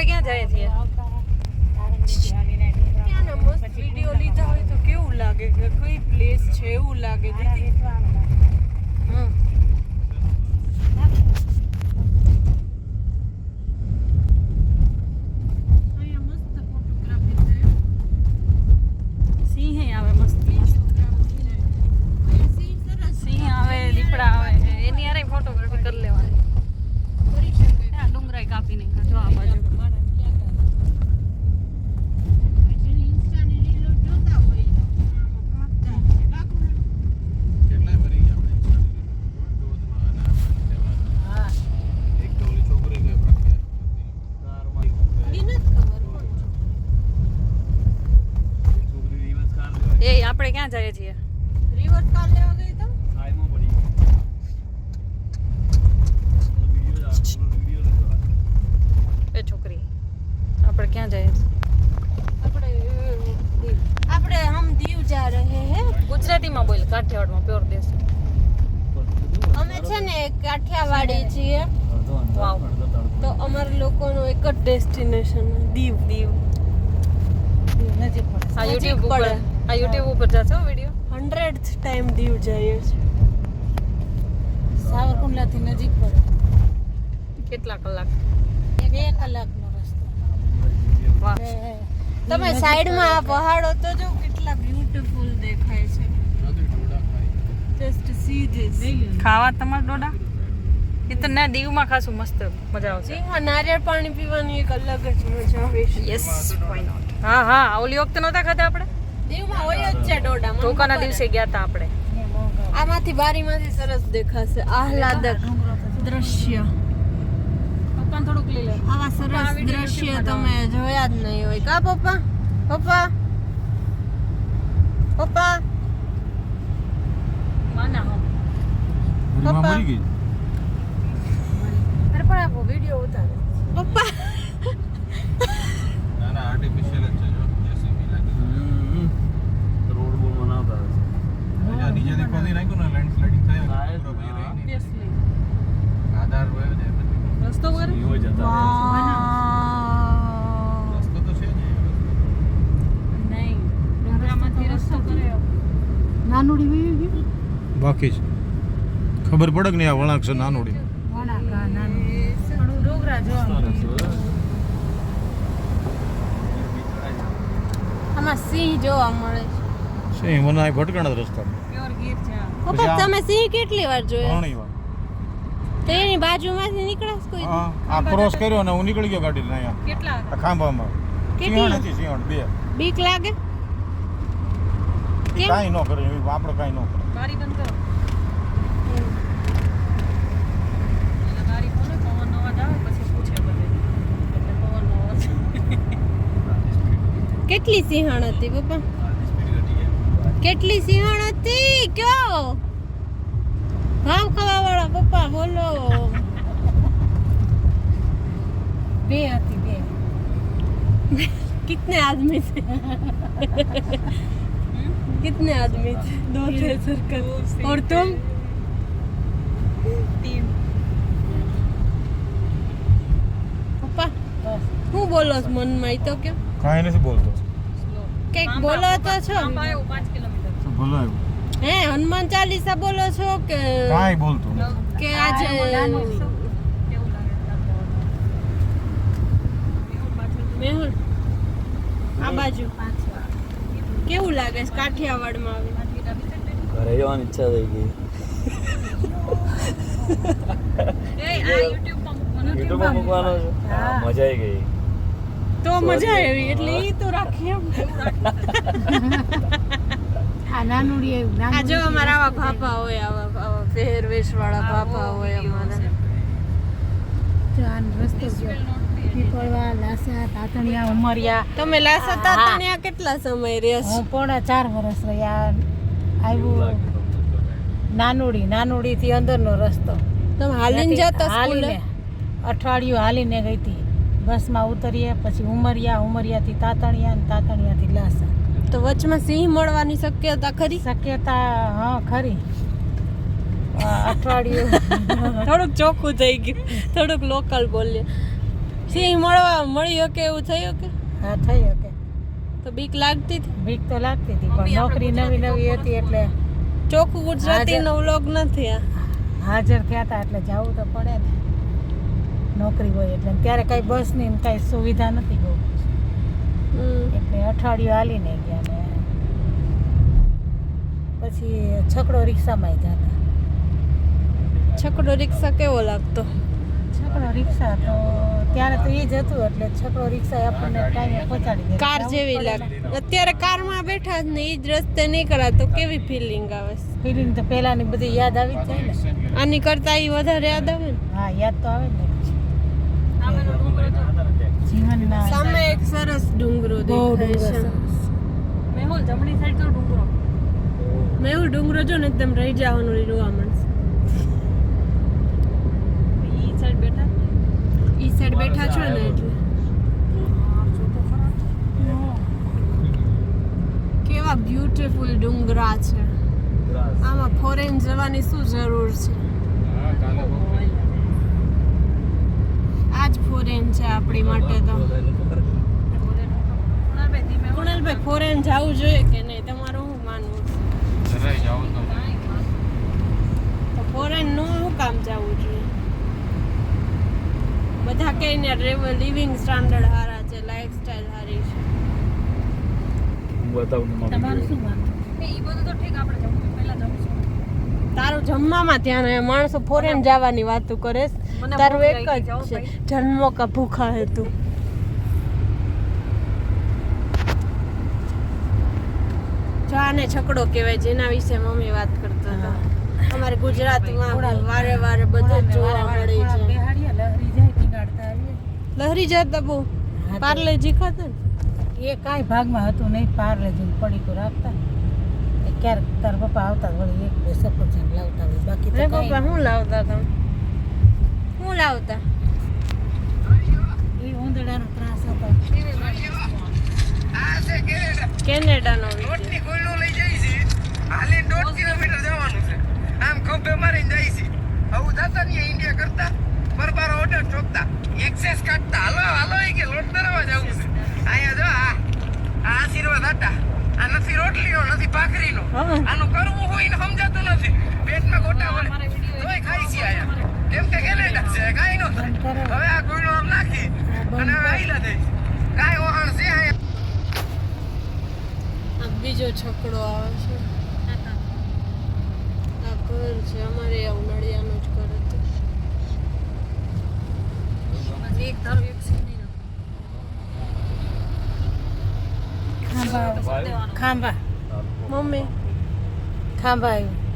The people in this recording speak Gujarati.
આપણે ક્યાં જઈએ છીએ? વીડિયો લીધા હોય તો કેવું લાગે? કે કઈ પ્લેસ છે એવું લાગે? દીદી? હમ. અહીંયા મસ્ત ફોટોગ્રાફી છે સિંહ આવે મસ્ત મસ્ત સિંહ આવે દીપડા આવે એની હારે ફોટોગ્રાફી કરી લેવાની આ ડુંગરાઈ કાપી નાખ્યા જો આ બાજુ કેટલાય ભરી ગયા આપણે ધોધમાં અને એક તો ઓલી છોકરી ગઈ પ્રખ્યાત કારમાં એક છોકરી રિવર્સ કાર લેવા એ આપણે ક્યાં જઈએ છીએ? રિવર કાર લેવા ગઈ તો? આઈમો પડી એ છોકરી આપણે ક્યાં જઈએ છીએ? આપણે આપણે હમ દીવ જા રહે હે. ગુજરાતીમાં બોલ કાઠિયાવાડમાં પ્યોર દેશી. અમે છે ને કાઠિયાવાડી છીએ. તો અમારા લોકોનો એક જ ડેસ્ટિનેશન દીવ દીવ. નજીક પડે. આ યુટ્યુબ પડે. આ યુટ્યુબ ઉપર જશે વીડિયો હંડ્રેડ ટાઈમ દીવ જઈએ છે. સાવરકુંડલાથી નજીક પડે. કેટલા કલાક? બે કલાકનો રસ્તો. તમે સાઈડમાં આ પહાડો તો જો કેટલા બ્યુટીફુલ દેખાય છે. જસ્ટ સી ધીસ ખાવા તમાર ડોડા? એ તો ના દીવમાં ખાસું મસ્ત મજા આવશે. હા નારિયેળ પાણી પીવાની એક અલગ જ મજા આવે છે. યસ વાય નોટ હા હા ઓલી વખતે નહોતા ખાતા આપણે? દીવમાં હોય જ છે ડોડા ધોકાના દિવસે ગયા હતા આપણે. આમાંથી બારીમાંથી સરસ દેખાશે આહલાદક દ્રશ્ય. પપ્પા થોડુંક લઈ લે. આવા સરસ દ્રશ્ય તમે જોયા જ નહીં હોય. કા પપ્પા? પપ્પા? પપ્પા? માના પપ્પા. પણ આ વીડિયો ઉતારે. પપ્પા? ના ના આર્ટિફિશિયલ જ છે જો જેસીબી લાગે રોડ બોલ બનાવતા હશે નીચેથી ખોદી નાખ્યું ને લેન્ડસ્લાઇડિંગ થાય. પૂરો ભાઈ રહી ઓબવિયસલી આધાર હોય ને રસ્તો વગર રસ્તો તો છે જ નહીં. ડુંગરામાંથી રસ્તો કર્યો. નાનુડી વીવી ગયું? બાકી છે ખબર પડે કે નહીં આ વળાંક છે નાનોડી? વળાંક નાનુડી ડુંગરા જોવા આમાં સિંહ જોવા મળે છે. છે. મને આ ભટકણ જ રસ્તા પ્યોર ગીર છે પપ્પા તમે સિંહ કેટલી વાર જોયો? ઘણી વાર. તો એની બાજુમાંથી નીકળાસ કોઈ? હા આ ક્રોસ કર્યો ને હું નીકળી ગયો ગાડી લઈને અહીંયા. કેટલા આ ખાંભામાં. કેટલી? સિંહણ હતી સિંહણ બે. બીક લાગે? કાઈ કાંઈ ન કરે આપણે કાઈ ન કરે. બારી બંધ કરો. કેટલી સિંહણ હતી પપ્પા? કેટલી સિંહણ હતી કયો ભાવ ખાવા વાળા પપ્પા બોલો બે હતી બે कितने आदमी थे कितने आदमी थे दो थे सर्कल और तुम ટીમ પપ્પા બસ હું બોલો છો મનમાં ઈ તો કે કાંઈ નથી બોલતો કઈક બોલો તો છો આંબા આવ્યો પાંચ કિલોમીટર તો હે હનુમાન ચાલીસા બોલો છો કે કાઈ બોલતો કે આજે મેહુલ? આ બાજુ. કેવું લાગે છે? કાઠિયાવાડમાં આવી? આટલી ડાબી side ઘરે જવાની ઈચ્છા થઈ ગઈ. એ આ YouTube માં મૂકવાનો છે? મજા આવી ગઈ. તો મજા આવી એટલે એ તો રાખીએ એમ. આ નાનુડી આ જો અમારા આવા ભાપા હોય આવા પહેરવેશ વાળા ભાપા હોય અમારા. આનો રસ્તો જો. પીપળવા લાસા તાતણિયા ઉમરિયા. તમે લાસા. તાતણિયા કેટલા સમય રહ્યા છો? હું પોણા ચાર વર્ષ રહ્યા. આવ્યું નાનુડી નાનુડી થી અંદરનો રસ્તો. તમે હાલીને જતા હાલીને. અઠવાડિયું હાલીને ગઈ હતી. બસમાં ઉતરીએ પછી ઉમરિયા ઉમરિયાથી તાતણિયા ને તાતણિયાથી લાસા. તો વચમાં સિંહ મળવાની શક્યતા ખરી? શક્યતા હા ખરી. અઠવાડિયું. થોડુંક ચોખ્ખું થઈ ગયું. થોડુંક લોકલ બોલીએ. સિંહ મળવા મળી કે એવું થયું કે? હા થઈ શકે તો બીક લાગતી હતી? બીક તો લાગતી હતી પણ નોકરી નવી નવી હતી એટલે ચોખ્ખું ગુજરાતીનો વ્લોગ નથી આ હાજર થયા હતા એટલે જવું તો પડે ને. નોકરી હોય એટલે. ત્યારે કાંઈ બસની ને કાંઈ સુવિધા નથી બહુ. એટલે અઠવાડિયું હાલીને ગયા ને. પછી છકડો રિક્ષામાં જતા છકડો રિક્ષા કેવો લાગતો? છકડો રિક્ષા તો ત્યારે તો એ જ હતું એટલે છકડો રિક્ષા આપણને ટાઈમે પહોંચાડી દે કાર જેવી લાગે. અત્યારે કારમાં બેઠા જ ને એ જ રસ્તે નીકળ્યા તો કેવી ફિલિંગ આવે? ફિલિંગ તો પહેલાની બધી યાદ આવી જ જાય ને. આની કરતા એ વધારે યાદ આવે ને? હા યાદ તો આવે ને જીવનના સામે એક સરસ ડુંગરો દેખાય છે. મેહુલ જમણી સાઈડ તો ડુંગરો. મેહુલ ડુંગરો જો ને એકદમ રહી જવાનું રોવા મળશે. ઈ સાઈડ બેઠા? ઈ સાઈડ બેઠા છો ને એટલે. કેવા બ્યુટીફુલ ડુંગરા છે. આમાં ફોરેન જવાની શું જરૂર છે? આ જ ફોરેન છે આપણી માટે તો. ફોરેન જવું જોઈએ કે નહીં તમારું શું માનવું જરાય જવું તો તો ફોરેનનું શું કામ જવું જોઈએ? બધા કે ને લિવિંગ સ્ટાન્ડર્ડ હારા છે લાઈફ સ્ટાઈલ હારી છે. હું બતાવું તમારું શું માનવું? એ બધું તો ઠીક આપણે જવું પહેલા જવું તારું જમવામાં ધ્યાન હોય માણસો ફોરેન જવાની વાતો કરે તારું એક જ છે. જન્મો કા ભૂખા હે તું. જો આને છકડો કહેવાય જેના વિશે મમ્મી વાત કરતા હતા. અમારે ગુજરાતમાં વારે વારે બધા જોવા મળે છે. લહેરી જતા બહુ પાર્લે જીખાતા ખાતા ને. એ કાંઈ ભાગમાં હતું નહીં પાર્લે જઈને પડીકું રાખતા. એ ક્યારેક તાર પપ્પા આવતા વળી એક બે સફરજન લાવતા હોય બાકી તો પપ્પા હું લાવતા તમે શું લાવતા? એ ઉંદડાનો ત્રાસ હતો. કેનેડાનો વીડિયો દોઢની કોયલો લઈ જાય છે. હાલી દોઢ કિલોમીટર જવાનું છે. આમ ખભે મારીને જાય છે. આવું થતા નહીં ઇન્ડિયા કરતા. બરબારો ઓર્ડર ચોકતા. એક્સેસ કાઢતા. હાલો હાલો એ કે લોટ ધરાવવા જવું છે. અહીંયા જો આ આ આશીર્વાદ હતા આ નથી રોટલીનો નથી ભાખરીનો. આનું કરવું હોય ને સમજાતું નથી પેટમાં ગોટા વળે તોય ખાઈ છે આયા કેમ કે કેનેડા છે કાંઈ નો થાય બંધ કરો. હવે આ કોયલો આમ નાખી બંધ અને હવે કરો. આઈલા દઈશ કાંઈ વહાણ છે અહીંયા છકડો આવે છે. આ ઘર છે અમારે આ ઉનાળિયાનું જ ઘર હતું. એક ધારો એક ખાંભા. ખાંભા. મમ્મી. ખાંભા આવ્યું.